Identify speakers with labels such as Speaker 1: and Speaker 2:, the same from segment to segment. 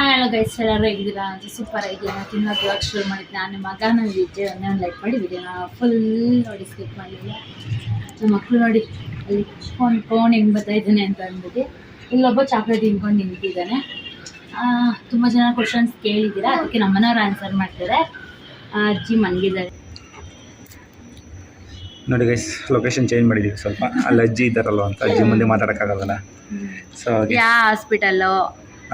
Speaker 1: Hi hello guys ಎಲ್ಲರೂ ಹೇಗಿದ್ದೀರಾ? Super ಆಗಿದ್ದೀರಾ ನಾನು ತಿನ್ನೋಕೆ ಇವಾಗ ಶುರು ಮಾಡಿದ್ದೆ ನಾನು ಮಗ ನನ್ನ ಒಂದೇ ಒಂದು ಲೈಕ್ ಮಾಡಿ ವಿಡಿಯೋನ ಫುಲ್ ನೋಡಿ ಸ್ಕಿಪ್ ಮಾಡಲಿಲ್ಲ ನಮ್ಮ ಮಕ್ಕಳು ನೋಡಿ ಅಲ್ಲಿ ಫೋನ್ ಫೋನ್ ಹೆಂಗೆ ಬರ್ತಾ ಇದ್ದಾನೆ ಅಂತ ಅಂದ್ಬಿಟ್ಟು ಇಲ್ಲೊಬ್ಬ ಚಾಕ್ಲೇಟ್ ತಿನ್ಕೊಂಡು ನಿಂತಿದ್ದಾನೆ. ತುಂಬ ಜನ ಕ್ವಶನ್ಸ್ ಕೇಳಿದ್ದೀರಾ? ಅದಕ್ಕೆ ನಮ್ಮನೆಯವ್ರು ಆನ್ಸರ್ ಮಾಡ್ತಾರೆ. ಅಜ್ಜಿ ಮನ್ಗಿದ್ದಾರೆ.
Speaker 2: ನೋಡಿ ಗೈಸ್ ಲೊಕೇಶನ್ ಚೇಂಜ್ ಮಾಡಿದ್ದೀವಿ ಸ್ವಲ್ಪ. ಅಲ್ಲಿ ಅಜ್ಜಿ ಇದ್ದಾರಲ್ವ ಅಂತ ಅಜ್ಜಿ ಮುಂದೆ ಮಾತಾಡೋಕ್ಕಾಗಲ್ಲ ಸೊ ಯಾ
Speaker 1: ಯಾವ ಹಾಸ್ಪಿಟಲ್ಲು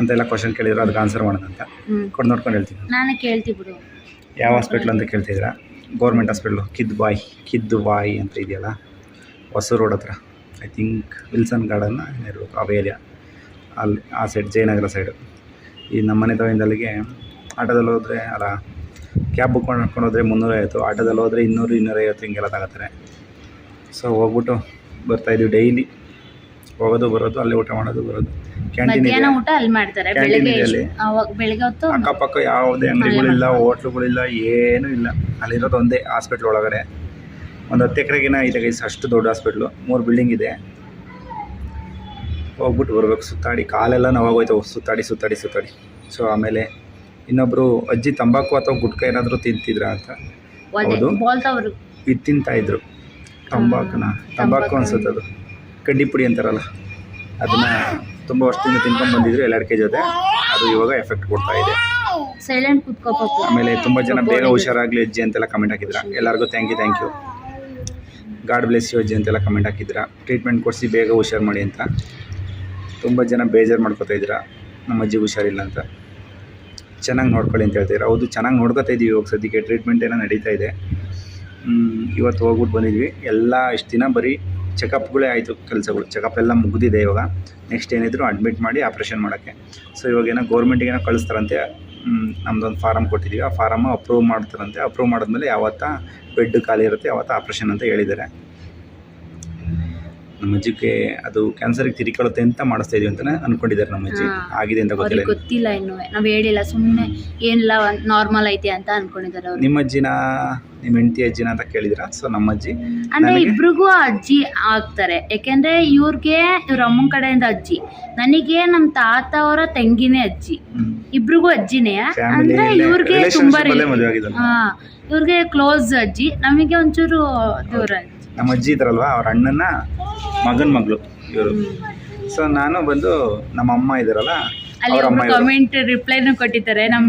Speaker 2: ಅಂತೆಲ್ಲ ಕ್ವಶನ್ ಕೇಳಿದ್ರು ಅದಕ್ಕೆ ಆನ್ಸರ್ ಮಾಡೋದಂತ
Speaker 1: ಕೊಡ್
Speaker 2: ಕೊಟ್ಟು ನೋಡ್ಕೊಂಡು ಹೇಳ್ತೀನಿ.
Speaker 1: ನಾನು ಕೇಳ್ತಿ ಬಿಡು.
Speaker 2: ಯಾವ ಹಾಸ್ಪಿಟ್ಲ್ ಅಂತ ಕೇಳ್ತಿದ್ದೀರಾ? ಗೌರ್ಮೆಂಟ್ ಹಾಸ್ಪಿಟ್ಲು ಕಿದ್ದು ಬಾಯ್ ಕಿದ್ದು ಬಾಯ್ ಅಂತ ಇದೆಯಲ್ಲ? ಹೊಸ ರೋಡ್ ಹತ್ರ. ಐ ಥಿಂಕ್ ವಿಲ್ಸನ್ ಗಾರ್ಡನ್ನ ಇರಬೇಕು ಆ ಏರಿಯಾ ಅಲ್ಲಿ ಆ ಸೈಡ್ ಜಯನಗರ ಸೈಡು ಈ ನಮ್ಮನೆ ತವಿಂದ ಅಲ್ಲಿಗೆ ಆಟೋದಲ್ಲಿ ಹೋದರೆ ಅಲ್ಲ ಕ್ಯಾಬ್ ಬುಕ್ ಮಾಡ್ಕೊಂಡು ಹೋದರೆ ಮುನ್ನೂರೈವತ್ತು ಆಟೋದಲ್ಲಿ ಹೋದರೆ ಇನ್ನೂರು ಇನ್ನೂರೈವತ್ತು ಹಿಂಗೆಲ್ಲ ತಗೋತಾರೆ. ಸೊ ಹೋಗ್ಬಿಟ್ಟು ಬರ್ತಾಯಿದ್ದೀವಿ ಡೈಲಿ ಹೋಗೋದು ಬರೋದು ಅಲ್ಲೇ ಊಟ ಮಾಡೋದು ಬರೋದು. ಕ್ಯಾಂಟೀನ್ ಇದೆ.
Speaker 1: ಮಧ್ಯಾಹ್ನ ಊಟ ಅಲ್ಲಿ ಮಾಡ್ತಾರೆ. ಬೆಳಿಗ್ಗೆ
Speaker 2: ಇದೆ
Speaker 1: ಅವಾಗ ಬೆಳಿಗ್ಗೆ ಹೊತ್ತು
Speaker 2: ಅಕ್ಕಪಕ್ಕ ಯಾವುದೇ ಅಂಗಡಿಗಳಿಲ್ಲ ಹೋಟ್ಲುಗಳಿಲ್ಲ ಏನೂ ಇಲ್ಲ. ಅಲ್ಲಿರೋದು ಒಂದೇ ಹಾಸ್ಪಿಟ್ಲ್ ಒಳಗಡೆ. ಒಂದು ಹತ್ತು ಎಕರೆಗಿನ ಇದೆ ಗೈಸ್ ಅಷ್ಟು ದೊಡ್ಡ ಹಾಸ್ಪಿಟ್ಲು ಮೂರು ಬಿಲ್ಡಿಂಗ್ ಇದೆ. ಹೋಗ್ಬಿಟ್ಟು ಬರ್ಬೇಕು ಸುತ್ತಾಡಿ. ಕಾಲೆಲ್ಲ ನೋವಾಗೋಯ್ತು ಸುತ್ತಾಡಿ ಸುತ್ತಾಡಿ ಸುತ್ತಾಡಿ. ಸೊ ಆಮೇಲೆ ಇನ್ನೊಬ್ಬರು ಅಜ್ಜಿ ತಂಬಾಕು ಅಥವಾ ಗುಟ್ಕ ಏನಾದರೂ ತಿಂತಿದ್ರ ಅಂತ. ಹೌದು. ಇದು ತಿಂತಾಯಿದ್ರು ತಂಬಾಕುನ. ತಂಬಾಕು ಅನ್ಸುತ್ತೆ ಅದು ಕಡ್ಡಿ ಪುಡಿ ಅಂತಾರಲ್ಲ ಅದನ್ನು ತುಂಬ ವರ್ಷದಿಂದ ತಿನ್ಕೊಂಡು ಬಂದಿದ್ರು ಎಲ್ಲಡಿಕೆ ಜೊತೆ. ಅದು ಇವಾಗ ಎಫೆಕ್ಟ್ ಕೊಡ್ತಾ ಇದೆ.
Speaker 1: ಸೈಲೆಂಟ್ ಕುತ್ಕೋಬೇಕು
Speaker 2: ಆಮೇಲೆ ತುಂಬ ಜನ ಬೇಗ ಹುಷಾರಾಗಲಿ ಅಜ್ಜಿ ಅಂತೆಲ್ಲ ಕಮೆಂಟ್ ಹಾಕಿದ್ರ. ಎಲ್ಲರಿಗೂ thank you thank you god bless you ಅಜ್ಜಿ ಅಂತೆಲ್ಲ ಕಮೆಂಟ್ ಹಾಕಿದ್ರ. ಟ್ರೀಟ್ಮೆಂಟ್ ಕೊಡಿಸಿ ಬೇಗ ಹುಷಾರು ಮಾಡಿ ಅಂತ. ತುಂಬ ಜನ ಬೇಜಾರು ಮಾಡ್ಕೊತಾ ಇದ್ದೀರಾ ನಮ್ಮ ಅಜ್ಜಿ ಹುಷಾರಿಲ್ಲ ಅಂತ. ಚೆನ್ನಾಗಿ ನೋಡ್ಕೊಳ್ಳಿ ಅಂತ ಹೇಳ್ತಿದ್ರು ಹೌದು ಚೆನ್ನಾಗಿ ನೋಡ್ಕೊತಾ ಇದ್ದೀವಿ ಇವಾಗ ಸದ್ಯಕ್ಕೆ. ಟ್ರೀಟ್ಮೆಂಟ್ ಏನೋ ನಡೀತಾ ಇದೆ. ಇವತ್ತು ಹೋಗ್ಬಿಟ್ಟು ಬಂದಿದ್ವಿ. ಎಲ್ಲ ಇಷ್ಟು ದಿನ ಬರೀ ಚೆಕಪ್ಗಳೇ ಆಯಿತು ಕೆಲಸಗಳು. ಚೆಕಪ್ ಎಲ್ಲ ಮುಗಿದಿದೆ ಇವಾಗ. ನೆಕ್ಸ್ಟ್ ಏನಿದ್ರು ಅಡ್ಮಿಟ್ ಮಾಡಿ ಆಪ್ರೇಷನ್ ಮಾಡೋಕ್ಕೆ. ಸೊ ಇವಾಗ ಏನೋ ಗೌರ್ಮೆಂಟಿಗೆ ಏನೋ ಕಳಿಸ್ತಾರಂತೆ. ನಮ್ದೊಂದು ಫಾರಮ್ ಕೊಟ್ಟಿದ್ದೀವಿ ಆ ಫಾರಮ್ ಅಪ್ರೂವ್ ಮಾಡ್ತಾರಂತೆ. ಅಪ್ರೂವ್ ಮಾಡಿದ್ಮೇಲೆ ಯಾವತ್ತ ಬೆಡ್ ಖಾಲಿ ಇರುತ್ತೆ, ಯಾವತ್ತ ಆಪ್ರೇಷನ್ ಅಂತ ಹೇಳಿದ್ದಾರೆ. ನಮ್ಮ ಅಜ್ಜಿಗೆ ಅದು ಕ್ಯಾನ್ಸರ್ಗೆ ತಿರಿಕೊಳ್ಳುತ್ತೆ ಅಂತ ಮಾಡಿಸ್ತಾ ಇದೀವಿ ಅಂತಾನೆ ಅನ್ಕೊಂಡಿದ್ದಾರೆ ನಮ್ಮ ಅಜ್ಜಿ.
Speaker 1: ಹಾ.
Speaker 2: ಆಗಿದೆ ಅಂತ ಗೊತ್ತಿಲ್ಲ
Speaker 1: ಅವ್ರಿಗೆ ಗೊತ್ತಿಲ್ಲ ಇನ್ನು. ನಾವ್ ಹೇಳಿಲ್ಲ ಸುಮ್ಮನೆ ಏನಿಲ್ಲ ನಾರ್ಮಲ್ ಐತೆ ಅಂತ ಅನ್ಕೊಂಡಿದ್ದಾರೆ ಅವ್ರು.
Speaker 2: ನಿಮ್ಮ ಅಜ್ಜಿನ ನಿಮ್ಮ ಹೆಂಡತಿ ಅಜ್ಜಿನ ಅಂತ ಕೇಳಿದ್ರು ಸೊ ನಮ್ಮ ಅಜ್ಜಿ
Speaker 1: ಅಂದ್ರೆ
Speaker 2: ನನಗೆ-
Speaker 1: ಇಬ್ರಿಗೂ ಅಜ್ಜಿ ಆಗ್ತಾರೆ. ಯಾಕೆಂದ್ರೆ ಇವ್ರಿಗೆ ಇವ್ರ ಅಮ್ಮನ ಕಡೆಯಿಂದ ಅಜ್ಜಿ. ನನಗೆ ನಮ್ಮ ತಾತ ಅವರ ತಂಗಿನೇ ಅಜ್ಜಿ. ಇಬ್ರಿಗೂ ಅಜ್ಜಿನೇ.
Speaker 2: Family
Speaker 1: ಅಂದ್ರೆ
Speaker 2: ಇಲ್ಲೇ
Speaker 1: ಇವ್ರಿಗೆ
Speaker 2: relationship
Speaker 1: ತುಂಬಾ
Speaker 2: ಅಲ್ಲೇ ಮದುವೆ?
Speaker 1: ಹಾ. ಇವ್ರಿಗೆ ಕ್ಲೋಸ್ ಅಜ್ಜಿ. ನಮಗೆ ಒಂಚೂರು ದೂರ. ಅಜ್ಜಿ
Speaker 2: ನಮ್ಮ ಅಜ್ಜಿ ಇದ್ರಲ್ವ ಅವ್ರ ಅಣ್ಣನ ಮಗನ ಮಗಳು ಇವರು. ಸೊ ನಾನು ಬಂದು ನಮ್ಮ ಅಮ್ಮ ಇದ್ದಾರಲ್ಲ
Speaker 1: ಅಲ್ಲಿ
Speaker 2: ಅವ್ರ ಅಮ್ಮ
Speaker 1: ಒಬ್ರು
Speaker 2: ಇವರು
Speaker 1: ಕಮೆಂಟ್ ರಿಪ್ಲೈನು ಕೊಟ್ಟಿದ್ದಾರೆ ನಮ್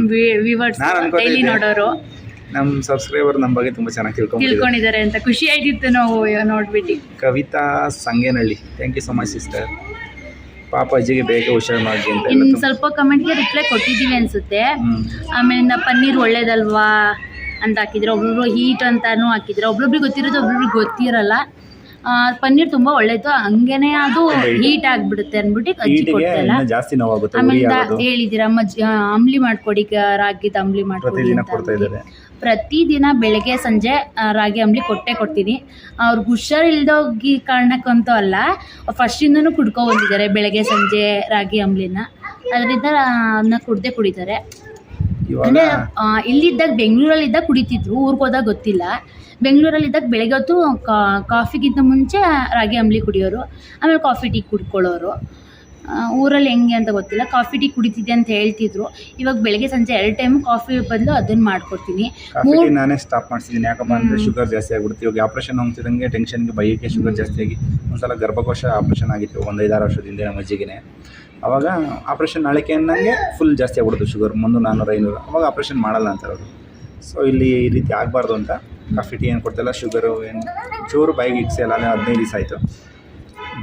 Speaker 1: ವಿವರ್ಸ್
Speaker 2: ನಾನ್ ಅನ್ಕೊತಾ
Speaker 1: ಡೈಲಿ
Speaker 2: ಇದ್ದೆ.
Speaker 1: ನೋಡೋರು.
Speaker 2: ನಮ್ಮ ಸಬ್ಸ್ಕ್ರೈಬರ್ ನಮ್ಮ ಬಗ್ಗೆ ತುಂಬ ಚೆನ್ನಾಗಿ
Speaker 1: ತಿಳ್ಕೊಂಡಿದ್ದಾರೆ ಅಂತ ಖುಷಿ ಆಗಿತ್ತು ನಾವು ನೋಡ್ಬಿಟ್ಟು.
Speaker 2: Kavitha Sangenahalli thank you so much sister ಪಾಪ ಅಜ್ಜಿಗೆ ಬೇಗ ಹುಷಾರು ಮಾಡಿ ಅಂತ ತುಂಬ
Speaker 1: ಸ್ವಲ್ಪ ಕಮೆಂಟ್ಗೆ ರಿಪ್ಲೈ ಕೊಟ್ಟಿದ್ದೀವಿ ಅನ್ಸುತ್ತೆ.
Speaker 2: ಆಮೇಲೆ
Speaker 1: ಆಮೇಲಿಂದ ಪನ್ನೀರ್ ಒಳ್ಳೇದಲ್ವಾ? ಅಂತ ಹಾಕಿದ್ರೆ ಒಬ್ಬೊಬ್ರು ಹೀಟ್ ಅಂತಾನು ಹಾಕಿದ್ರೆ ಒಬ್ರೊಬ್ರಿಗೆ ಗೊತ್ತಿರೋದು ಒಬ್ಬೊಬ್ರಿಗೆ ಗೊತ್ತಿರಲ್ಲ. ಆ, ಪನ್ನೀರ್ ತುಂಬಾ ಒಳ್ಳೇದು ಹಂಗೇನೆ ಅದು ಹೀಟ್ ಆಗ್ಬಿಡುತ್ತೆ ಅಂದ್ಬಿಟ್ಟು ಕಜ್ಜಿ
Speaker 2: ಹೀಟಿಗೆ
Speaker 1: ಕೊಡ್ತಲ್ಲ
Speaker 2: ಇನ್ನೂ ಜಾಸ್ತಿ ನೋವಾಗುತ್ತೆ ಉರಿ
Speaker 1: ಆಮೇಲಿಂದ
Speaker 2: ಆಗೋದು.
Speaker 1: ಹೇಳಿದಿರ ಅಂಬ್ಲಿ ಮಾಡ್ಕೊಡಿ ಗ- ರಾಗಿದ ಅಂಬ್ಲಿ ಮಾಡ್ಕೊಡಿ
Speaker 2: ಪ್ರತಿದಿನ
Speaker 1: ಅಂತ
Speaker 2: ಕೊಡ್ತಾ
Speaker 1: ಅಂದ್ಬಿಟ್ಟು.
Speaker 2: ಇದ್ದಾರೆ.
Speaker 1: ಪ್ರತಿದಿನ ಬೆಳಗ್ಗೆ ಸಂಜೆ ಆ, ರಾಗಿ ಅಂಬ್ಲಿ ಕೊಟ್ಟೆ ಕೊಡ್ತೀನಿ. ಅವ್ರಿಗೆ ಹುಷಾರಿಲ್ದೋಗಿ ಕಾರಣಕ್ಕಂತೂ ಅಲ್ಲ ಫಸ್ಟಿಂದನೂ ಕುಡ್ಕೊ ಬಂದಿದ್ದಾರೆ ಬೆಳಗ್ಗೆ ಸಂಜೆ ರಾಗಿ ಅಂಬ್ಲಿನ. ಅದರಿಂದ ಅದನ್ನ ಕುಡ್ದೇ ಕುಡಿತಾರೆ. ಅಂದ್ರೆ ಇಲ್ಲಿದ್ದಾಗ ಬೆಂಗಳೂರಲ್ಲಿದ್ದಾಗ ಕುಡಿತಿದ್ರು ಊರಿಗೆ ಹೋದಾಗ ಗೊತ್ತಿಲ್ಲ. ಬೆಂಗಳೂರಲ್ಲಿದ್ದಾಗ ಬೆಳಗ್ಗೆ ಹೊತ್ತು ಕಾಫಿಗಿಂತ ಮುಂಚೆ ರಾಗಿ ಅಂಬ್ಲಿ ಕುಡಿಯೋರು ಆಮೇಲೆ ಕಾಫಿ ಟೀ ಕುಡ್ಕೊಳ್ಳೋರು. ಊರಲ್ಲಿ ಹೆಂಗೆ ಅಂತ ಗೊತ್ತಿಲ್ಲ. ಕಾಫಿ ಟೀ ಕುಡಿತಿದ್ದೆ ಅಂತ ಹೇಳ್ತಿದ್ರು. ಇವಾಗ ಬೆಳಗ್ಗೆ ಸಂಜೆ ಎರಡು ಟೈಮ್ ಕಾಫಿ ಬದಲು ಅದನ್ನ ಮಾಡ್ಕೊಡ್ತೀನಿ.
Speaker 2: ನಾನೇ ಸ್ಟಾಪ್ ಮಾಡಿಸಿದ್ದೀನಿ. ಯಾಕಪ್ಪ ಅಂದರೆ ಶುಗರ್ ಜಾಸ್ತಿ ಆಗ್ಬಿಡುತ್ತೆ. ಇವಾಗ ಆಪರೇಷನ್ ಹೋಗ್ತಿದ್ದಂಗೆ ಟೆನ್ಷನ್ಗೆ ಬೈಯಕ್ಕೆ ಶುಗರ್ ಜಾಸ್ತಿ ಆಗಿ. ಒಂದ್ಸಲ ಗರ್ಭಕೋಶ ಆಪರೇಷನ್ ಆಗಿತ್ತು. ಒಂದು ಐದಾರು ವರ್ಷದಿಂದ ನಮ್ಮ ಅಜ್ಜಿಗೆ ಅವಾಗ ಆಪ್ರೇಷನ್ ನಾಳೆಕೆ ಅನ್ನಂಗೆ ಫುಲ್ ಜಾಸ್ತಿ ಆಗ್ಬಿಡ್ತು ಶುಗರ್ ಮುಂದೆ ನಾನ್ನೂರು ಐನೂರು ಅವಾಗ ಆಪ್ರೇಷನ್ ಮಾಡಲ್ಲ ಅಂತಾರೆ ಅವರು ಸೊ ಇಲ್ಲಿ ಈ ರೀತಿ ಆಗಬಾರ್ದು ಅಂತ. ಕಾಫಿ ಟೀ ಏನು ಕೊಡ್ತಿಲ್ಲ ಶುಗರು ಏನು, ಚೂರು ಬಾಯಿಗೆ ಇಕ್ಸೆ ಅಲ್ಲ ಅಲ್ಲೇ ಹದಿನೈದು ದಿವಸ ಆಯಿತು.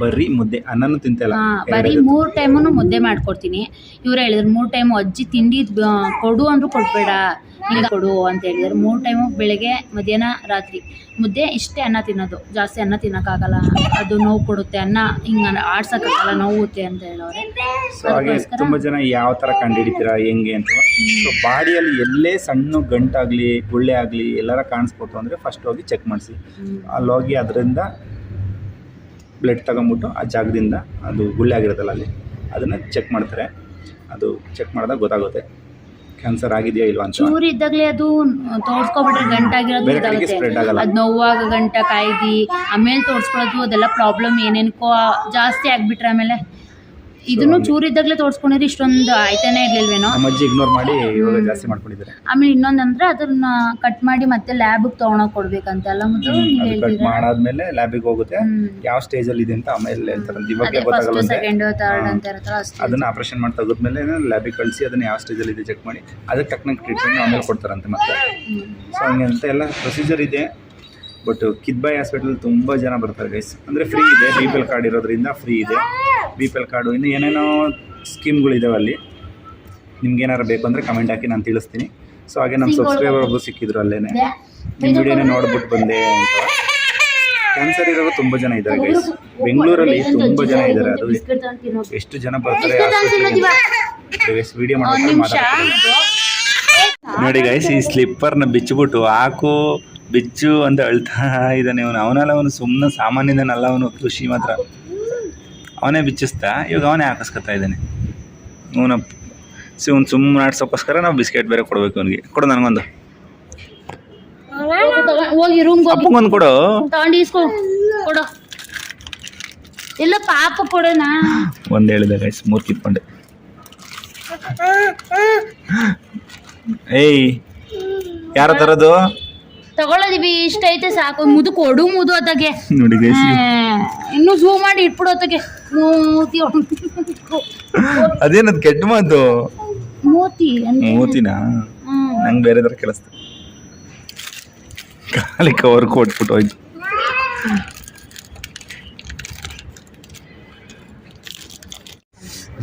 Speaker 2: ಬರೀ ಮುದ್ದೆ ಅನ್ನನೂ ತಿಂತಲ್ಲ.
Speaker 1: ಬರೀ ಮೂರು ಟೈಮು ಮುದ್ದೆ ಮಾಡ್ಕೊಡ್ತೀನಿ. ಇವ್ರು ಹೇಳಿದ್ರು ಮೂರು ಟೈಮು ಅಜ್ಜಿ ತಿಂಡಿ ಆ, ಕೊಡು ಅಂದ್ರೂ ಕೊಡ್ಬೇಡ. ಇಲ್ಲ ಕೊಡು ಅಂತ ಹೇಳಿದ್ರು. ಮೂರು ಟೈಮು ಬೆಳಗ್ಗೆ ಮಧ್ಯಾಹ್ನ ರಾತ್ರಿ. ಮುದ್ದೆ ಇಷ್ಟೇ ಅನ್ನ ತಿನ್ನೋದು. ಜಾಸ್ತಿ ಅನ್ನ ತಿನ್ನೋಕ್ಕಾಗಲ್ಲ. ಅದು ನೋವು ಕೊಡುತ್ತೆ. ಅನ್ನ ಹಿಂಗೆ ಆಡ್ಸೋಕ್ಕಾಗಲ್ಲ ನೋವುತ್ತೆ ಅಂತ ಹೇಳೋರೆ.
Speaker 2: ಸೊ ಹಾಗೆ
Speaker 1: ಅದಕ್ಕೋಸ್ಕರ
Speaker 2: ತುಂಬ ಜನ ಯಾವ ಥರ ಕಂಡುಹಿಡಿತೀರಾ ಹೆಂಗೆ ಅಂತ. ಸೊ ಬಾಡಿಯಲ್ಲಿ ಎಲ್ಲೇ ಸಣ್ಣ ಗಂಟಾಗಲಿ ಗುಳ್ಳೆ ಆಗಲಿ ಎಲ್ಲರ ಕಾಣಿಸ್ಬೋದು ಅಂದರೆ ಫಸ್ಟ್ ಹೋಗಿ ಚೆಕ್ ಮಾಡಿಸಿ.
Speaker 1: ಅಲ್ಲೋಗಿ
Speaker 2: ಅಲ್ಲಿ ಹೋಗಿ ಅದರಿಂದ ಬ್ಲಡ್ ತಗೊಂಬಿಟ್ಟು ಆ ಜಾಗದಿಂದ ಅದು ಗುಳ್ಳೆ ಆಗಿರುತ್ತಲ್ಲ ಅಲ್ಲಿ ಅದನ್ನು ಚೆಕ್ ಮಾಡ್ತಾರೆ. ಅದು ಚೆಕ್ ಮಾಡಿದಾಗ ಗೊತ್ತಾಗುತ್ತೆ. ಕ್ಯಾನ್ಸರ್ ಆಗಿದೆಯಾ ಇಲ್ವಾ ಅಂತ.
Speaker 1: ಚೂರು ಇದ್ದಾಗಲೇ ಅದು ತೋರಿಸ್ಕೊಬಿಟ್ರೆ ಗಂಟಾಗಿರೋದು
Speaker 2: ಬೇರೆ ಕಡೆಗೆ
Speaker 1: ಇದಾಗುತ್ತೆ
Speaker 2: ಸ್ಪ್ರೆಡ್ ಆಗಲ್ಲ.
Speaker 1: ಅದು ನೋವಾಗ ಗಂಟ ಕಾಯ್ದು ಆಮೇಲೆ ತೋರಿಸ್ಕೊಳ್ಳೋದು ಅದೆಲ್ಲ ಪ್ರಾಬ್ಲಮ್ ಏನೇನಕ್ಕೋ ಜಾಸ್ತಿ ಆಗಿಬಿಟ್ರೆ ಆಮೇಲೆ. ಇದನ್ನು ಚೂರಿದ್ದಾಗಲೇ ತೋರಿಸ್ಕೊಂಡಿದ್ರೆ ಇಷ್ಟೊಂದು ಆಯ್ತಾನೆ ಇರ್ಲಿಲ್ವೇನೋ?
Speaker 2: ನಮ್ಮ ಅಜ್ಜಿ ಇಗ್ನೋರ್ ಮಾಡಿ ಇವಾಗ ಜಾಸ್ತಿ ಮಾಡ್ಕೊಂಡಿದ್ದಾರೆ.
Speaker 1: ಆಮೇಲೆ ಇನ್ನೊಂದಂದ್ರೆ ಅದನ್ನ ಕಟ್ ಮಾಡಿ ಮತ್ತೆ ಲ್ಯಾಬ್ಗೆ ತಗೊಳಕ್ ಕೊಡ್ಬೇಕಂತ ಅಲ್ಲ ಮುದ್ದು? ನೀವ್
Speaker 2: ಅದು ಕಟ್
Speaker 1: ಹೇಳ್ತೀರಾ
Speaker 2: ಮಾಡಾದ್ಮೇಲೆ ಲ್ಯಾಬಿಗೆ ಹೋಗುತ್ತೆ. ಯಾವ ಸ್ಟೇಜ್ ಅಲ್ಲಿ ಇದೆ ಅಂತ ಆಮೇಲೆ ಹೇಳ್ತಾರಂತೆ
Speaker 1: ಫಸ್ಟ್
Speaker 2: ಗೊತ್ತಾಗಲ್ಲ
Speaker 1: ಸೆಕೆಂಡ್ ಥರ್ಡ್ ಅಂತ ಇರುತ್ತಲ್ಲ ಅಷ್ಟೇ.
Speaker 2: ಅದನ್ನ ಆಪರೇಷನ್ ಮಾಡಿ ತೆಗೆದ್ಮೇಲೆ ಲ್ಯಾಬಿಗೆ ಕಳಿಸಿ ಅದನ್ನ ಯಾವ ಸ್ಟೇಜಲ್ಲಿ ಇದೆ ಚೆಕ್ ಮಾಡಿ. ಅದಕ್ಕೆ ತಕ್ಕನಂಗೆ ಟ್ರೀಟ್ಮೆಂಟ್ ಆಮೇಲೆ ಕೊಡ್ತಾರಂತೆ ಮತ್ತೆ. ಸೊ ಹಂಗೆ ಅಂತ ಎಲ್ಲ ಪ್ರೊಸೀಜರ್ ಇದೆ. ಬಟ್ ಕಿದ್ಬಾಯಿ ಹಾಸ್ಪಿಟಲ್ ತುಂಬ ಜನ ಬರ್ತಾರೆ ಗೈಸ್ ಅಂದರೆ ಫ್ರೀ ಇದೆ. ಬಿ ಪಿ ಎಲ್ ಕಾರ್ಡ್ ಇರೋದ್ರಿಂದ ಫ್ರೀ ಇದೆ. ಬಿ ಪಿ ಎಲ್ ಕಾರ್ಡು ಇನ್ನು ಏನೇನೋ ಸ್ಕೀಮ್ಗಳಿದಾವೆ ಅಲ್ಲಿ. ನಿಮ್ಗೆ ಏನಾರು ಬೇಕು ಅಂದರೆ ಕಮೆಂಟ್ ಹಾಕಿ ನಾನು ತಿಳಿಸ್ತೀನಿ. ಸೊ ಹಾಗೆ ನಮ್ಮ ಸಬ್ಸ್ಕ್ರೈಬರ್ ಒಬ್ಬರು ಸಿಕ್ಕಿದ್ರು ಅಲ್ಲೇ ನಿಮ್ಮ ವಿಡಿಯೋನೇ ನೋಡ್ಬಿಟ್ಟು ಬಂದೆ ಅಂತ. ಕ್ಯಾನ್ಸರ್ ಇರೋರು ತುಂಬ ಜನ ಇದ್ದಾರೆ ಗೈಸ್ ಬೆಂಗಳೂರಲ್ಲಿ ತುಂಬ ಜನ ಇದ್ದಾರೆ. ಅದು ಎಷ್ಟು ಜನ ಬರ್ತಾರೆ ಗೈಸ್ ವಿಡಿಯೋ ಮಾತಾಡ್ತಾರೆ ನೋಡಿ ಗೈಸ್ ಈ ಸ್ಲಿಪ್ಪರ್ನ ಬಿಚ್ಚಿಬಿಟ್ಟು ಹಾಕು. ಬಿಚ್ಚು ಅಂತ ಅಳ್ತಾ ಇದ್ದಾನೆ ಇವನು. ಅವನಲ್ಲ ಅವನು ಸುಮ್ಮನೆ ಸಾಮಾನ್ಯದನಲ್ಲ ಅವನು ಕೃಷಿ ಮಾತ್ರ. ಅವನೇ ಬಿಚ್ಚಿಸ್ತಾ ಇವಾಗ ಅವನೇ ಹಾಕಿಸ್ಕೊತಾ ಇದ್ದಾನೆ. ಇವನ ಸಿ ಅವ್ನು ಸುಮ್ಮನೆ ಆಡ್ಸೋಕ್ಕೋಸ್ಕರ ನಾವು ಬಿಸ್ಕೆಟ್ ಬೇರೆ ಕೊಡಬೇಕು ಅವನಿಗೆ. ಕೊಡು ನನಗೊಂದು.
Speaker 1: ಹೋಗಿ
Speaker 2: ರೂಮ್ ಕೊಡು.
Speaker 1: ತಗೊಂಡು ಇಸ್ಕೊ ಕೊಡು. ಎಲ್ಲ ಪಾಪ ಕೊಡೋಣ.
Speaker 2: ಒಂದು ಹೇಳಿದೆ ಗೈಸ್ ಮೂರು ಕಿತ್ಕೊಂಡೆ. ಏಯ್ ಯಾರ ತರೋದು?
Speaker 1: ತಗೊಳ್ಳೋದಿವಿ ಇಷ್ಟ ಐತೆ ಸಾಕು. ಮುದು ಕೊಡು ಮುದು ಅತ್ತಾಗೆ
Speaker 2: ನೋಡಿ ಗೈಸ್
Speaker 1: ಇನ್ನು ಝೂಮ್ ಮಾಡಿ ಇಟ್ಬಿಡು ಅತ್ತಾಗೆ ಮೂತಿ
Speaker 2: ಅದೇನದು ಕೆಟ್ಟ ಮಾತು?
Speaker 1: ಮೂತಿ
Speaker 2: ಮೂತಿನಾ? ನಂಗೆ ಬೇರೆ ಥರ ಕೇಳಿಸ್ತು. ಖಾಲಿ ಕವರ್ ಕೊಟ್ಬಿಟ್ಟು ಹೋಯ್ತು.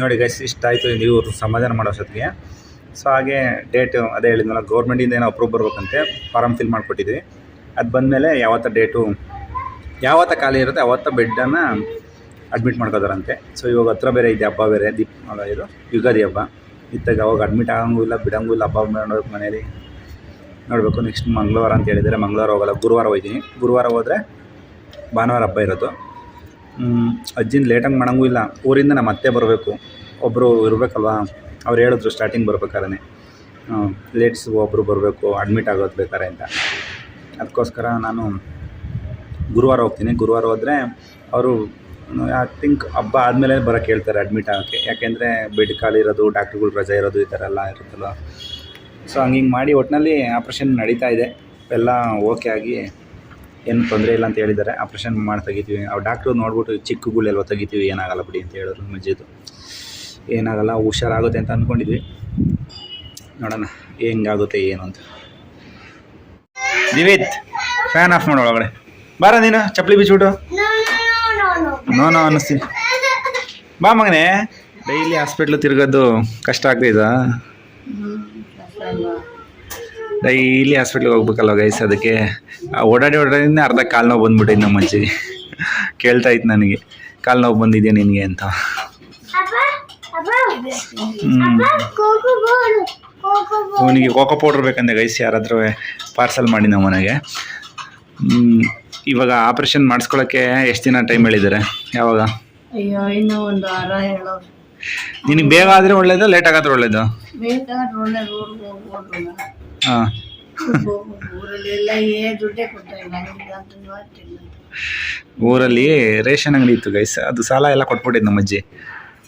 Speaker 2: ನೋಡಿ ಗೈಸ್ ಇಷ್ಟ ಆಯಿತು ನೀವು ಸಮಾಧಾನ ಮಾಡೋ ಅಷ್ಟೊತ್ತಿಗೆ. ಸೊ ಹಾಗೆ ಡೇಟ್ ಅದೇ ಹೇಳಿದ್ನಲ್ಲ ಗೌರ್ಮೆಂಟಿಂದ ಏನೋ ಅಪ್ರೂವ್ ಬರ್ಬೇಕಂತೆ ಫಾರಮ್ ಫಿಲ್ ಮಾಡಿಕೊಟ್ಟಿದ್ವಿ. ಅದು ಬಂದಮೇಲೆ ಯಾವತ್ತ ಡೇಟು ಯಾವತ್ತ ಖಾಲಿ ಇರುತ್ತೆ ಅವತ್ತ ಬೆಡ್ಡನ್ನು ಅಡ್ಮಿಟ್ ಮಾಡ್ಕೋತಾರಂತೆ. ಸೊ ಇವಾಗ ಹತ್ರ ಬೇರೆ ಇದೆ ಹಬ್ಬ ಬೇರೆ, ದೀಪ್ ಇದು, ಯುಗಾದಿ ಹಬ್ಬ. ಇತ್ತಾಗ ಅವಾಗ ಅಡ್ಮಿಟ್ ಆಗಂಗೂ ಇಲ್ಲ, ಬಿಡಂಗೂ ಇಲ್ಲ, ಹಬ್ಬ ನೋಡ್ಬೇಕು ಮನೇಲಿ ನೋಡಬೇಕು ನೆಕ್ಸ್ಟ್ ಮಂಗಳವಾರ ಅಂತ ಹೇಳಿದರೆ ಮಂಗಳವಾರ ಹೋಗಲ್ಲ, ಗುರುವಾರ ಹೋಗ್ತೀನಿ. ಗುರುವಾರ ಹೋದರೆ ಭಾನುವಾರ ಹಬ್ಬ ಇರೋದು. ಅಜ್ಜಿನ ಲೇಟಾಗಿ ಮಾಡೋಂಗೂ ಇಲ್ಲ, ಊರಿಂದ ನಮ್ಮ ಅತ್ತೆ ಬರಬೇಕು. ಒಬ್ಬರು ಇರಬೇಕಲ್ವಾ? ಅವ್ರು ಹೇಳಿದ್ರು ಸ್ಟಾರ್ಟಿಂಗ್ ಬರ್ಬೇಕಾದ್ರೆ. ಲೇಟ್ಸ್ ಒಬ್ಬರು ಬರಬೇಕು ಅಡ್ಮಿಟ್ ಆಗೋದು ಬೇಕಾರೆ ಅಂತ. ಅದಕ್ಕೋಸ್ಕರ ನಾನು ಗುರುವಾರ ಹೋಗ್ತೀನಿ. ಗುರುವಾರ ಹೋದರೆ ಅವರು ಐ ಥಿಂಕ್ ಹಬ್ಬ ಆದಮೇಲೆ ಬರೋಕ್ಕೆ ಹೇಳ್ತಾರೆ ಅಡ್ಮಿಟ್ ಆಗೋಕ್ಕೆ. ಯಾಕೆಂದರೆ ಬೆಡ್ ಖಾಲಿ ಇರೋದು ಡಾಕ್ಟ್ರುಗಳು ರಜೆ ಇರೋದು ಈ ಥರ ಎಲ್ಲ ಇರುತ್ತಲ್ಲ ಸೊ ಹಂಗೆ ಮಾಡಿ ಒಟ್ಟಿನಲ್ಲಿ ಆಪ್ರೇಷನ್ ನಡೀತಾ ಇದೆ. ಎಲ್ಲ ಓಕೆ ಆಗಿ ಏನು ತೊಂದರೆ ಇಲ್ಲ ಅಂತ ಹೇಳಿದ್ದಾರೆ. ಆಪ್ರೇಷನ್ ಮಾಡಿ ತೆಗಿತೀವಿ. ಅವ್ರು ಡಾಕ್ಟ್ರು ನೋಡ್ಬಿಟ್ಟು ಚಿಕ್ಕಗಳೆಲ್ವ ತೆಗಿತೀವಿ? ಏನಾಗಲ್ಲ ಬಿಡಿ ಅಂತ ಹೇಳಿದ್ರು ಮಜ್ಜಿದು. ಏನಾಗಲ್ಲ, ಹುಷಾರಾಗುತ್ತೆ ಅಂತ ಅಂದ್ಕೊಂಡಿದ್ವಿ ನೋಡೋಣ, ಹೆಂಗಾಗುತ್ತೆ, ಏನು ಅಂತ. ದಿವಿತ್ ಫ್ಯಾನ್ ಆಫ್ ಮಾಡೋ ಒಳಗಡೆ. ಬಾರ ನೀನು, ಚಪ್ಪಲಿ ಬಿಚ್ಬಿಟ್ಟು ನೋ ನೋ, ಅನ್ನಿಸ್ತೀನಿ. ಬಾ ಮಗನೇ, ಡೈಲಿ ಹಾಸ್ಪಿಟ್ಲು ತಿರ್ಗೋದು ಕಷ್ಟ ಆಗ್ತೈತಾ ಡೈಲಿ ಹಾಸ್ಪಿಟ್ಲಿಗೆ ಹೋಗ್ಬೇಕಲ್ವ ಗೈಸ್ ಅದಕ್ಕೆ? ಓಡಾಡಿ ಓಡಾಡಿಂದ ಅರ್ಧ ಕಾಲು ನೋವು ಬಂದ್ಬಿಟ್ಟಿದ್ದು ನಮ್ಮ ಅಜ್ಜಿ. ಕೇಳ್ತಾ ಇತ್ತು ನನಗೆ, ಕಾಲು ನೋವು ಬಂದಿದೆಯಾ ನಿನಗೆ ಅಂತ. ಅವನಿಗೆ ಕೋಕೋ ಪೌಡ್ರ್ ಬೇಕಂದೆ ಗೈಸ್ ಯಾರಾದರೂ ಪಾರ್ಸಲ್ ಮಾಡಿ ನಾವು ಮನೆಗೆ. ಇವಾಗ ಆಪ್ರೇಷನ್ ಮಾಡಿಸ್ಕೊಳಕ್ಕೆ ಎಷ್ಟು ದಿನ ಟೈಮ್ ಹೇಳಿದ್ದಾರೆ ಯಾವಾಗ?
Speaker 3: ಅಯ್ಯೋ ಇನ್ನೂ ಒಂದು ವಾರ ಹೇಳೋ
Speaker 2: ನಿನಗೆ ಬೇಗ ಆದರೆ ಒಳ್ಳೇದು ಲೇಟ್ ಆಗಾದ್ರೆ ಒಳ್ಳೇದು? ಹಾಂ. ಊರಲ್ಲಿ ರೇಷನ್ ಅಂಗಡಿ ಇತ್ತು ಗೈಸ್ ಅದು ಸಾಲ ಎಲ್ಲ ಕೊಟ್ಬಿಟ್ಟಿದ್ದು ನಮ್ಮ ಅಜ್ಜಿ.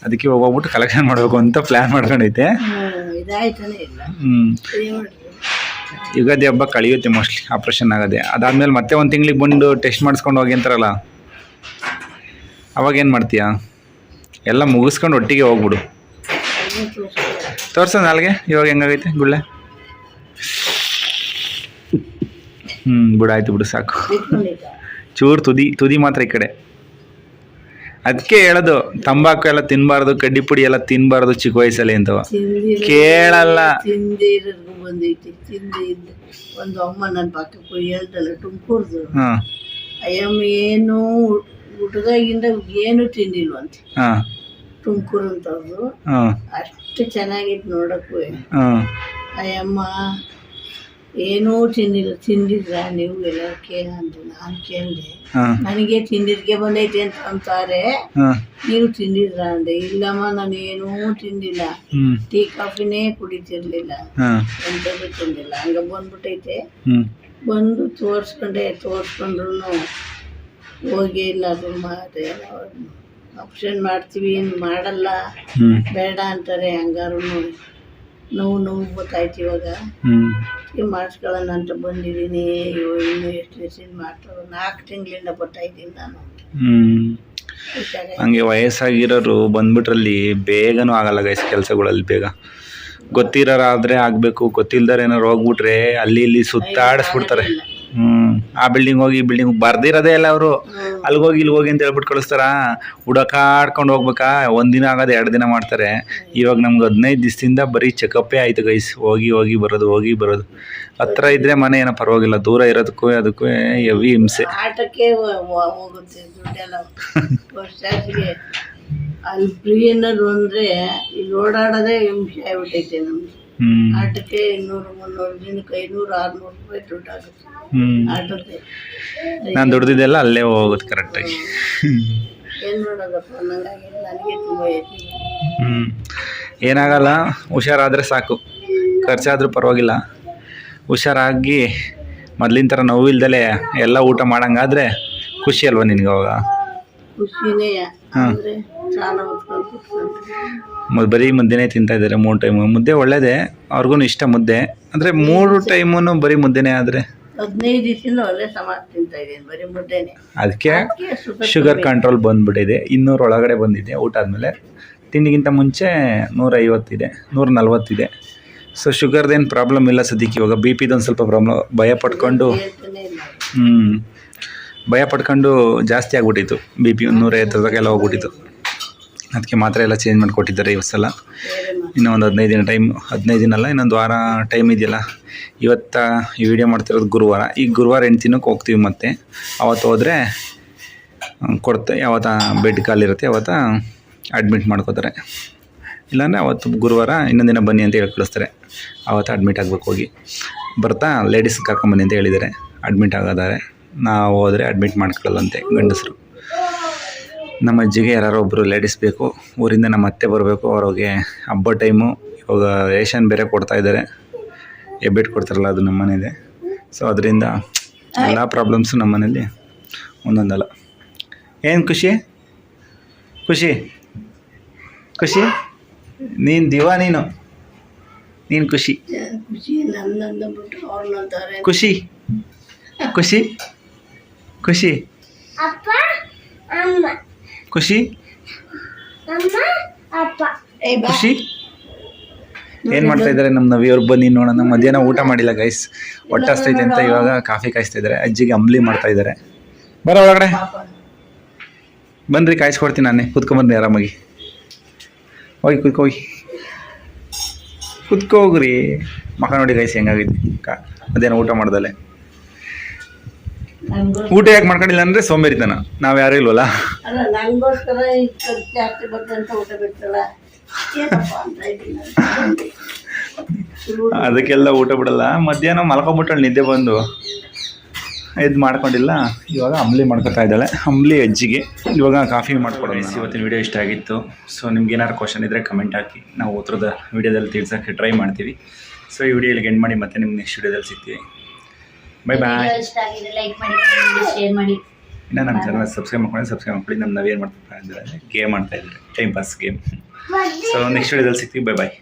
Speaker 2: ಅದಕ್ಕೆ ಇವಾಗ ಹೋಗ್ಬಿಟ್ಟು ಕಲೆಕ್ಷನ್ ಮಾಡಬೇಕು ಅಂತ ಪ್ಲ್ಯಾನ್ ಮಾಡ್ಕೊಂಡೈತೆ. ಹ್ಞೂ? ಯುಗಾದಿ ಹಬ್ಬ ಕಳೆಯುತ್ತೆ ಮೋಸ್ಟ್ಲಿ ಆಪ್ರೇಷನ್ ಆಗದೆ. ಅದಾದ್ಮೇಲೆ ಮತ್ತೆ ಒಂದು ತಿಂಗ್ಳಿಗೆ ಬಂದು ಟೆಸ್ಟ್ ಮಾಡಿಸ್ಕೊಂಡು ಹೋಗಿ ಅಂತಾರಲ್ಲ? ಅವಾಗ ಏನು ಮಾಡ್ತೀಯಾ? ಎಲ್ಲ ಮುಗಿಸ್ಕೊಂಡು ಒಟ್ಟಿಗೆ ಹೋಗ್ಬಿಡು. ತೋರ್ಸ ನಾಲ್ಗೆ ಇವಾಗ ಹೆಂಗಾಗೈತೆ ಗುಳ್ಳೆ? ಹ್ಞೂ ಬಿಡಾಯ್ತು ಬಿಡು ಸಾಕು. ಚೂರು ತುದಿ ತುದಿ ಮಾತ್ರ ಈ ಕಡೆ. ಅದಕ್ಕೆ ಹೇಳೋದು ತಂಬಾಕು ಎಲ್ಲ ತಿನ್ನಬಾರ್ದು ಕಡ್ಡಿ ಪುಡಿ ಎಲ್ಲ ತಿನ್ನಬಾರ್ದು ಚಿಕ್ಕ ವಯಸ್ಸಲ್ಲಿ
Speaker 3: ಅಂತ.
Speaker 2: ಕೇಳಲ್ಲ.
Speaker 3: ತಿಂದಿರೋರ್ಗು ಬಂದೈತಿ ತಿಂದಿದ್ದು ಒಂದು ಅಮ್ಮ ನನ್ನ ಪಕ್ಕಕ್ಕೆ ಹೇಳ್ತಲ್ಲ ಹೇಳ್ದಲ್ಲ
Speaker 2: ಹಾಂ.
Speaker 3: ಅಯ್ಯಮ್ಮ ಏನು ಹುಡುಗಾಗಿಂದ ಏನು ತಿಂದಿಲ್ವಂತೆ
Speaker 2: ಹಾಂ.
Speaker 3: ತುಮಕೂರು ಅಂತವ್ರು
Speaker 2: ಹಾಂ.
Speaker 3: ಅಷ್ಟು ಚೆನ್ನಾಗಿತ್ತು ನೋಡಕ್ಕೂ.
Speaker 2: ಹಾಂ.
Speaker 3: ಅಯ್ಯಮ್ಮ ಏನೂ ತಿಂದಿಲ್ಲ ತಿಂದಿದ್ರ ನೀವು ಎಲ್ಲಕ್ಕೆ ಅಂದ್ರು ನಾನು ಕೇಳಿದೆ. ನನಗೆ ತಿಂದಿದ್ಗೆ ಬಂದೈತೆ ಅಂತ ಅಂತಾರೆ. ನೀವು ತಿಂದಿದ್ರ ಅಂದೆ. ಇಲ್ಲಮ್ಮ ನಾನು ಏನೂ ತಿಂದಿಲ್ಲ. ಟೀ ಕಾಫಿನೇ ಕುಡಿತಿರ್ಲಿಲ್ಲ. ಎಂಥದ್ದು ತಿಂದಿಲ್ಲ ಹಂಗ ಬಂದ್ಬಿಟ್ಟೈತೆ ಬಂದು ತೋರಿಸ್ಕೊಂಡೆ ತೋರ್ಸ್ಕೊಂಡ್ರು ಹೋಗಿ ಇಲ್ಲ ಅದು ಮಾಡಿದೆ ಆಪ್ಷನ್ ಮಾಡ್ತೀವಿ ಏನು ಮಾಡಲ್ಲ. ಬೇಡ ಅಂತಾರೆ ಹಂಗಾರು ನೋವು ನೋವು ಗೊತ್ತಾಯ್ತು ಇವಾಗ.
Speaker 2: ಹ್ಞೂ
Speaker 3: ಈಗ ಮಾಡಿಸ್ಕೊಳ್ಳೋಣ ಅಂತ ಬಂದಿದ್ದೀನಿ ಇವಾಗ ಇನ್ನೂ ಎಷ್ಟು ದಿವಸ ಮಾಡ್ತಾರೆ ನಾಲ್ಕು ತಿಂಗಳಿಂದ ಬರ್ತಾ ಇದ್ದೀನಿ ನಾನು.
Speaker 2: ಹಂಗೆ ವಯಸ್ಸಾಗಿರೋರು ಬಂದ್ಬಿಟ್ರಲ್ಲಿ ಬೇಗನೂ ಆಗಲ್ಲ ಗೈಸ್ ಕೆಲಸಗಳಲ್ಲಿ ಬೇಗ. ಗೊತ್ತಿರೋರಾದ್ರೆ ಆಗಬೇಕು ಗೊತ್ತಿಲ್ದಾರ ಏನಾರು ಹೋಗ್ಬಿಟ್ರೆ ಅಲ್ಲಿ ಇಲ್ಲಿ ಸುತ್ತಾಡಿಸ್ಬಿಡ್ತಾರೆ. ಆ ಬಿಲ್ಡಿಂಗ್ ಹೋಗಿ ಬಿಲ್ಡಿಂಗ್ ಬರ್ದಿರೋದೇ ಇಲ್ಲ ಅವರು.
Speaker 3: ಅಲ್ಗೋಗಿ
Speaker 2: ಅಲ್ಲಿಗೆ ಹೋಗಿ ಇಲ್ಲಿ ಹೋಗಿ ಅಂತ ಹೇಳ್ಬಿಟ್ಟು ಕಳಿಸ್ತಾರ? ಹುಡಕಾಡ್ಕೊಂಡು ಹೋಗ್ಬೇಕಾ? ಒಂದಿನ ಆಗೋದು ಎರಡು ದಿನ ಮಾಡ್ತಾರೆ. ಇವಾಗ ನಮ್ಗೆ ಹದಿನೈದು ದಿವಸದಿಂದ ಬರೀ ಚೆಕಪ್ಪೇ ಆಯ್ತು ಗೈಸ್ ಹೋಗಿ ಹೋಗಿ ಬರೋದು ಹೋಗಿ ಬರೋದು. ಹತ್ರ ಇದ್ರೆ ಮನೆ ಏನೋ ಪರವಾಗಿಲ್ಲ. ದೂರ ಇರೋದಕ್ಕೂ ಅದಕ್ಕೂ ಹೆವಿ ಹಿಂಸೆ.
Speaker 3: ಆಟಕ್ಕೆ ಹೋಗುತ್ತೆ ದುಡ್ಡೆಲ್ಲ. ಅಲ್ಲಿ ಫ್ರೀ ಅನ್ನೋದು ಅಂದರೆ ಇಲ್ಲಿ ಓಡಾಡೋದೇ ಹಿಂಸೆ ಆಗ್ಬಿಟ್ಟೈತೆ ನಮ್ಗೆ. ಆಟಕ್ಕೆ ಇನ್ನೂರು ಮುನ್ನೂರು ದಿನಕ್ಕೆ ಐನೂರು ಆರ್ನೂರು ರೂಪಾಯಿ ದುಡ್ಡು ಆಗುತ್ತೆ.
Speaker 2: ಹ್ಞೂ ನಾನು ದುಡ್ದಿದ್ದೆಲ್ಲ ಅಲ್ಲೇ ಹೋಗುತ್ತೆ ಕರೆಕ್ಟಾಗಿ
Speaker 3: ಏನು ಮಾಡೋದಪ್ಪ? ನನಗಾಗಿ ನನಗೆ ತುಂಬ
Speaker 2: ಹ್ಞೂ ಏನಾಗಲ್ಲ. ಹುಷಾರಾದರೆ ಸಾಕು. ಖರ್ಚಾದರೂ ಪರವಾಗಿಲ್ಲ. ಹುಷಾರಾಗಿ ಮೊದಲಿನ ಥರ ನೋವಿಲ್ದಲೆ ಎಲ್ಲ ಊಟ ಮಾಡಂಗಾದ್ರೆ ಖುಷಿ ಅಲ್ವಾ ನಿನಗೆ ಅವಾಗ?
Speaker 3: ಖುಷಿನೇ. ಅಂದರೆ
Speaker 2: ಬರೀ ಮುದ್ದೆನೇ ತಿಂತಾ ಇದ್ದಾರೆ ಮೂರು ಟೈಮು ಮುದ್ದೆ ಒಳ್ಳೇದೇ ಅವ್ರಿಗೂ ಇಷ್ಟ ಮುದ್ದೆ. ಅಂದರೆ ಮೂರು ಟೈಮೂ ಬರೀ ಮುದ್ದೆನೇ ಆದರೆ?
Speaker 3: ಹದಿನೈದು ದಿವಸದಿಂದ ಒಳ್ಳೆ ಸಮಾಜ ತಿಂತಾ ಇದ್ದೀನಿ ಬರೀ ಮುದ್ದೆನೆ.
Speaker 2: ಅದಕ್ಕೆ ಶುಗರ್ ಕಂಟ್ರೋಲ್ ಬಂದ್ಬಿಟ್ಟಿದೆ. ಇನ್ನೂರ ಒಳಗಡೆ ಬಂದಿದೆ ಊಟ ಆದಮೇಲೆ. ತಿಂಡಿಗಿಂತ ಮುಂಚೆ ನೂರೈವತ್ತಿದೆ ನೂರ ನಲ್ವತ್ತಿದೆ ಸೊ ಶುಗರ್ದೇನು ಪ್ರಾಬ್ಲಮ್ ಇಲ್ಲ ಸದ್ಯಕ್ಕೆ ಇವಾಗ. ಬಿ ಪಿದೊಂದು ಸ್ವಲ್ಪ ಪ್ರಾಬ್ಲಮ್ ಭಯ ಪಟ್ಕೊಂಡು
Speaker 3: ಹೇಳ್ತಾನೆ
Speaker 2: ಹ್ಞೂ ಭಯ ಪಡ್ಕೊಂಡು ಜಾಸ್ತಿ ಆಗ್ಬಿಟ್ಟಿತ್ತು. ಬಿ ಪಿ ನೂರೈವತ್ತರದಾಗೆಲ್ಲ ಹೋಗ್ಬಿಟ್ಟಿತ್ತು. ಅದಕ್ಕೆ ಮಾತ್ರ ಎಲ್ಲ ಚೇಂಜ್ ಮಾಡಿಕೊಟ್ಟಿದ್ದಾರೆ ಈ ಸಲ ಇನ್ನೂ ಒಂದು ಹದಿನೈದು ದಿನ ಟೈಮ್ ಹದಿನೈದು ದಿನ ಅಲ್ಲ ಇನ್ನೊಂದು ವಾರ ಟೈಮ್ ಇದೆಯಲ್ಲ. ಇವತ್ತು ಈ ವಿಡಿಯೋ ಮಾಡ್ತಿರೋದು ಗುರುವಾರ. ಈಗ ಗುರುವಾರ ಎಂಟು ದಿನಕ್ಕೆ ಹೋಗ್ತೀವಿ ಮತ್ತೆ. ಅವತ್ತು ಹೋದರೆ ಕೊಡ್ತೆ ಯಾವತ್ತ ಬೆಡ್ ಖಾಲಿರುತ್ತೆ ಅವತ್ತ ಅಡ್ಮಿಟ್ ಮಾಡ್ಕೋತಾರೆ. ಇಲ್ಲಾಂದರೆ ಅವತ್ತು ಗುರುವಾರ ಇನ್ನೊಂದು ದಿನ ಬನ್ನಿ ಅಂತ ಹೇಳಿ ಕಳಿಸ್ತಾರೆ. ಅವತ್ತು ಅಡ್ಮಿಟ್ ಆಗಬೇಕು ಹೋಗಿ. ಬರ್ತಾ ಲೇಡೀಸ್ ಕರ್ಕೊಂಬನ್ನಿ ಅಂತ ಹೇಳಿದ್ದಾರೆ. ಅಡ್ಮಿಟ್ ಆಗೋದಾರೆ. ನಾವು ಹೋದರೆ ಅಡ್ಮಿಟ್ ಮಾಡ್ಕೊಳ್ಳಲ್ಲಂತೆ ಗಂಡಸರು. ನಮ್ಮ ಅಜ್ಜಿಗೆ ಯಾರು ಒಬ್ಬರು ಲೇಡೀಸ್ ಬೇಕು, ಊರಿಂದ ನಮ್ಮ ಅತ್ತೆ ಬರಬೇಕು, ಅವ್ರಿಗೆ ಹಬ್ಬ ಟೈಮು ಇವಾಗ ರೇಷನ್ ಬೇರೆ ಕೊಡ್ತಾ ಇದ್ದಾರೆ. ಎಬ್ಬಿಟ್ಟು ಕೊಡ್ತಾರಲ್ಲ, ಅದು ನಮ್ಮ ಮನೇಲಿ ಸೊ ಅದರಿಂದ ಎಲ್ಲ ಪ್ರಾಬ್ಲಮ್ಸು ನಮ್ಮ ಮನೇಲಿ ಒಂದೊಂದಲ್ಲ. ಏನು ಖುಷಿ? ಖುಷಿ? ಖುಷಿ? ನೀನು ದಿವಾ ನೀನು? ನೀನು ಖುಷಿ?
Speaker 3: ಖುಷಿ?
Speaker 2: ಖುಷಿ? ಖುಷಿ? ಖುಷಿ ಖುಷಿ
Speaker 3: ಖುಷಿ?
Speaker 2: ಖುಷಿ? ಏನು ಮಾಡ್ತಾ ಇದ್ದಾರೆ ನಮ್ಮ ನವಿಯವ್ರು ಬನ್ನಿ ನೋಡೋಣ ಮಧ್ಯಾಹ್ನ ಊಟ ಮಾಡಿಲ್ಲ ಗೈಸ್ ಹೊಟ್ಟೆ ಅಂತ ಇವಾಗ ಕಾಫಿ ಕಾಯಿಸ್ತಾ ಇದ್ದಾರೆ. ಅಜ್ಜಿಗೆ ಅಂಬ್ಲಿ ಮಾಡ್ತಾ ಇದ್ದಾರೆ. ಬರೋ ಒಳಗಡೆ. ಬನ್ರಿ ಕಾಯಿಸ್ಕೊಡ್ತೀನಿ ನಾನೇ. ಕುತ್ಕೊಂಬಂದ್ರಿ ಆರಾಮಾಗಿ. ಹೋಗಿ ಕುತ್ಕೋಗಿ ಕುತ್ಕೋಗ್ರಿ ಕುತ್ಕೋ ಹೋಗ್ರಿ. ಮಕ ನೋಡಿ ಗೈಸ್ ಹೆಂಗಾಗೈತಿ ಕಾ ಮಧ್ಯಾಹ್ನ ಊಟ ಮಾಡ್ದಲೆ.
Speaker 3: ನಂಗೋಸ್ಕರ
Speaker 2: ಊಟ ಯಾಕೆ ಮಾಡ್ಕೊಂಡಿಲ್ಲ ಅಂದ್ರೆ ಸೋಮೇರಿತನ ನಾವ್ ಯಾರು ಇಲ್ವಲ್ಲ?
Speaker 3: ಅಲ್ಲ ನಂಗೋಸ್ಕರ ಈ ಖರ್ಚು ಜಾಸ್ತಿ ಬರ್ತಂತ ಊಟ ಬಿಡ್ತಲ್ಲ. ಏನಪ್ಪ ಅಂತ ಇದ್ದೀನಿ
Speaker 2: ಅದಕ್ಕೆಲ್ಲ ಊಟ ಬಿಡಲ್ಲ. ಮಧ್ಯಾಹ್ನ ಮಲ್ಕೊಂಬಿಟ್ಟಳು ನಿದ್ದೆ ಬಂದು. ಇದು ಮಾಡ್ಕೊಂಡಿಲ್ಲ. ಇವಾಗ ಅಂಬ್ಲಿ ಮಾಡ್ಕೊತಾ ಇದ್ದಾಳೆ. ಅಂಬ್ಲಿ ಅಜ್ಜಿಗೆ. ಇವಾಗ ಕಾಫಿ ಮಾಡ್ಕೊಡೋಣ. ಇವತ್ತಿನ ವಿಡಿಯೋ ಇಷ್ಟ ಆಗಿತ್ತು. ಸೊ ನಿಮ್ಗೆ ಏನಾದ್ರು ಕ್ವಶನ್ ಇದ್ದರೆ ಕಮೆಂಟ್ ಹಾಕಿ. ನಾವು ಉತ್ತರದ ವಿಡಿಯೋದಲ್ಲಿ ತಿಳ್ಸೋಕ್ಕೆ ಟ್ರೈ ಮಾಡ್ತೀವಿ. ಸೊ ಈ ವಿಡಿಯೋ ಇಲ್ಲಿ ಎಂಡ್ ಮಾಡಿ. ಮತ್ತೆ ನಿಮ್ಗೆ ನೆಕ್ಸ್ಟ್ ವಿಡಿಯೋದಲ್ಲಿ ಸಿಗ್ತೀವಿ. ಬೈ ಬಾಯ್
Speaker 1: ಇಷ್ಟ ಆಗಿದೆ ಲೈಕ್ ಮಾಡಿ ಶೇರ್ ಮಾಡಿ.
Speaker 2: ಇನ್ನು ನಮ್ಮ ಚಾನಲ್ ಸಬ್ಸ್ಕ್ರೈಬ್ ಮಾಡ್ಕೊಂಡು ಸಬ್ಸ್ಕ್ರೈಬ್ ಮಾಡ್ಕೊಳ್ಳಿ ನಮ್ಮ ನಾವೇನು ಮಾಡ್ತಾ ಇದ್ದಾರೆ ಗೇಮ್ ಮಾಡ್ತಾ ಇದ್ದಾರೆ time pass game so next ವಿಡಿಯೋದಲ್ಲಿ ಸಿಗ್ತೀವಿ. Bye bye.